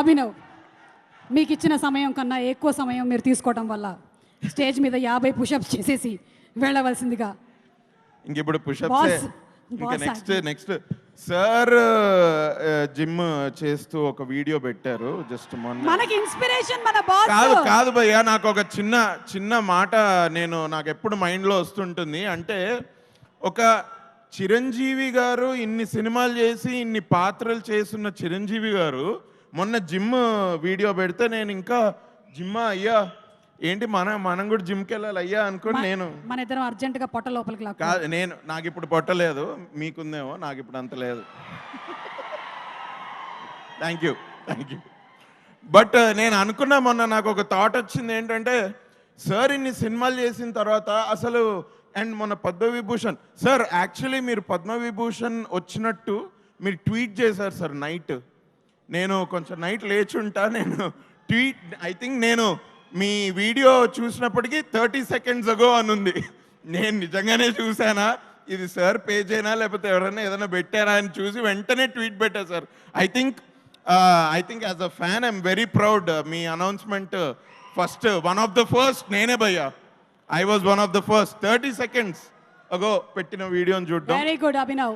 అభినవ్ మీకు ఇచ్చిన సమయం కన్నా ఎక్కువ సమయం మీరు తీసుకోవడం వల్ల స్టేజ్ మీద యాభై పుషప్స్ చేసేసి వెళ్ళవలసిందిగా. ఇంక ఇప్పుడు పుషప్స్. ఇంకా నెక్స్ట్ నెక్స్ట్ సార్ జిమ్ చేస్తూ ఒక వీడియో పెట్టారు. జస్ట్ మొన్న. మనకి ఇన్స్పిరేషన్ మన బాస్. కాదు కాదు భయ్యా నాకు ఒక చిన్న చిన్న మాట నేను నాకు ఎప్పుడు మైండ్లో వస్తుంటుంది. అంటే ఒక చిరంజీవి గారు ఇన్ని సినిమాలు చేసి ఇన్ని పాత్రలు చేస్తున్న చిరంజీవి గారు మొన్న జిమ్ వీడియో పెడితే నేను ఇంకా జిమ్ అయ్యా ఏంటి మన మనం కూడా జిమ్కి వెళ్ళాలి అయ్యా అనుకుని నేను మన ఇద్దరం అర్జెంటుగా పొట్ట లోపలికి లాక్కు కాదు నేను నాకు ఇప్పుడు పొట్టలేదు మీకుందేమో నాకు ఇప్పుడు అంత లేదు. Thank you thank you but నేను అనుకున్నా మొన్న నాకు ఒక థాట్ వచ్చింది ఏంటంటే సార్ ఇన్ని సినిమాలు చేసిన తర్వాత అసలు అండ్ మొన్న పద్మవిభూషణ్ సార్ యాక్చువల్లీ మీరు పద్మవిభూషణ్ వచ్చినట్టు మీరు ట్వీట్ చేశారు సార్ నైట్ నేను కొంచెం నైట్ లేచి ఉంటా నేను ట్వీట్ ఐ థింక్ నేను మీ వీడియో చూసినప్పటికీ థర్టీ సెకండ్స్ అగో అని ఉంది నేను నిజంగానే చూసానా ఇది సార్ పేజ్ అయినా లేకపోతే ఎవరైనా ఏదైనా పెట్టారా అని చూసి వెంటనే ట్వీట్ పెట్టా sir. I think I think as a fan I'm very proud me announcement first one of the first నేనే భయ్యా. I was one of the first thirty seconds ago పెట్టిన వీడియోని చూడడం. Very good Abhinav